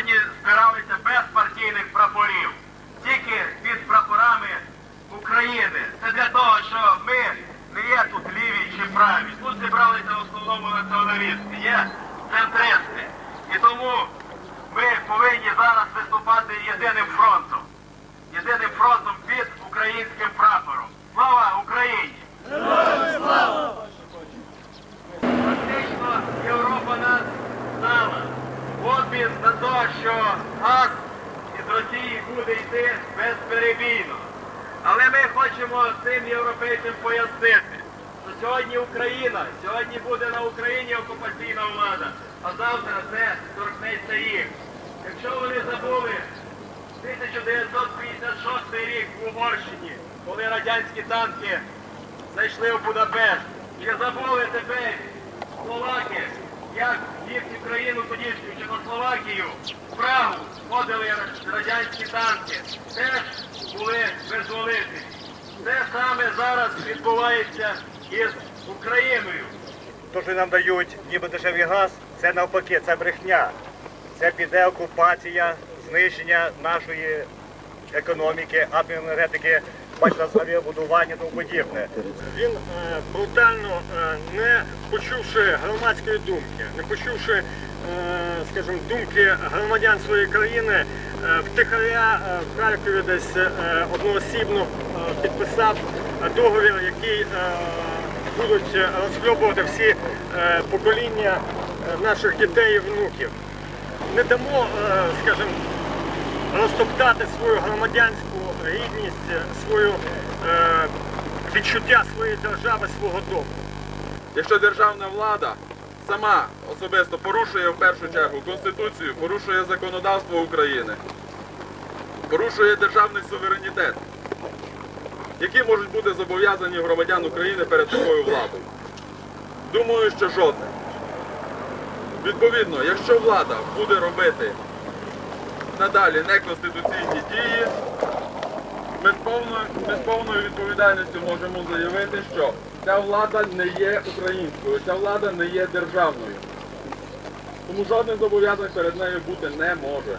сьогодні збиралися без партійних прапорів, тільки під прапорами України. Це для того, що ми не є тут ліві чи праві. Тут зібралися в основному націоналісти, є центристи. І тому ми повинні зараз виступати єдиним фронтом. Єдиним фронтом під українським що газ із Росії буде йти безперебійно. Але ми хочемо цим європейцям пояснити, що сьогодні Україна, сьогодні буде на Україні окупаційна влада, а завтра це торкнеться їх. Якщо вони забули 1956 рік в Угорщині, коли радянські танки зайшли в Будапешт, чи забули тепер словаки, як їхню країну тодішню Чехословакію, Прагу входили радянські танки, теж були визволителі. Те саме зараз відбувається із Україною. То, що нам дають ніби дешевий газ, це навпаки, це брехня. Це піде окупація, знищення нашої економіки, атомної енергетики, бачите, авіабудування і тому подібне. Він е, брутально, е, не почувши громадської думки, не почувши, е, скажімо, думки громадян своєї країни, втихаря в Харкові десь одноосібно підписав договір, який будуть розхльобувати всі покоління наших дітей і внуків. Не дамо, скажімо, розтоптати свою громадянську гідність, свою е, відчуття своєї держави, свого дому. Якщо державна влада сама особисто порушує в першу чергу Конституцію, порушує законодавство України, порушує державний суверенітет, які можуть бути зобов'язані громадян України перед такою владою? Думаю, що жодне. Відповідно, якщо влада буде робити надалі неконституційні дії, ми повної відповідальністю можемо заявити, що ця влада не є українською, ця влада не є державною. Тому жодних зобов'язань перед нею бути не може.